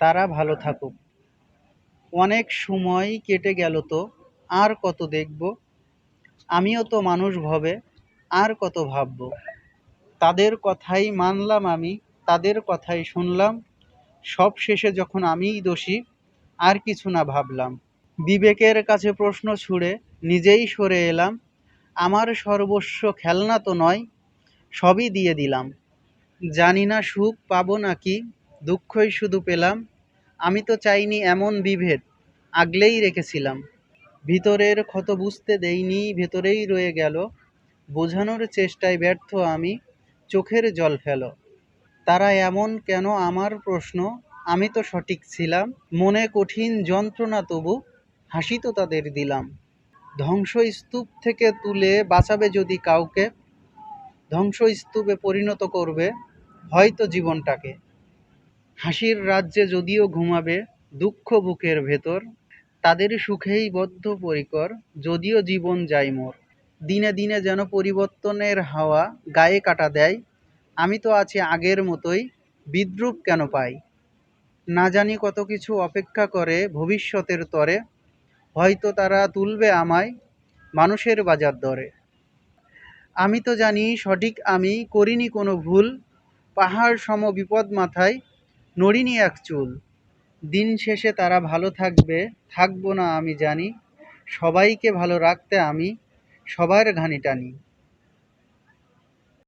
তারা ভালো থাকুক। অনেক সময় কেটে গেল তো, আর কত দেখব? আমিও তো মানুষ ভবে, আর কত ভাবব? তাদের কথাই মানলাম আমি, তাদের কথাই শুনলাম। সব শেষে যখন আমিই দোষী, আর কিছু না ভাবলাম। বিবেকের কাছে প্রশ্ন ছুড়ে নিজেই সরে এলাম। আমার সর্বস্ব খেলনা তো নয়, সবই দিয়ে দিলাম। জানি না সুখ পাবো নাকি দুঃখই শুধু পেলাম, আমি তো চাইনি এমন বিভেদ, আগলেই রেখেছিলাম। ভিতরের ক্ষত বুঝতে দেইনি, ভেতরেই রয়ে গেল, বোঝানোর চেষ্টায় ব্যর্থ আমি, চোখের জল ফেল। তারা এমন কেন আমার প্রশ্ন, আমি তো সঠিক ছিলাম, মনে কঠিন যন্ত্রণা তবু, হাসি তো তাদের দিলাম। ধ্বংসস্তূপ থেকে তুলে বাঁচাবে যদি কাউকে, ধ্বংসস্তূপে পরিণত করবে, হয়তো জীবনটাকে। হাসির রাজ্যে যদিও ঘুমাবে, দুঃখ বুকের ভেতর তাদের সুখেই বদ্ধপরিকর, যদিও জীবন যায় মোর। দিনে দিনে যেন পরিবর্তনের হাওয়া গায়ে কাটা দেয়, আমি তো আছি আগের মতোই, বিদ্রুপ কেন পাই? না জানি কত কিছু অপেক্ষা করে ভবিষ্যতের তরে, হয়তো তারা তুলবে আমায় মানুষের বাজার দরে। আমি তো জানি সঠিক আমি করিনি কোনো ভুল, পাহাড় সম বিপদ মাথায় নড়িনি এক চুল। দিন শেষে তারা ভালো থাকবে, থাকব না আমি জানি, সবাইকে ভালো রাখতে আমি, সবার ঘানি টানি।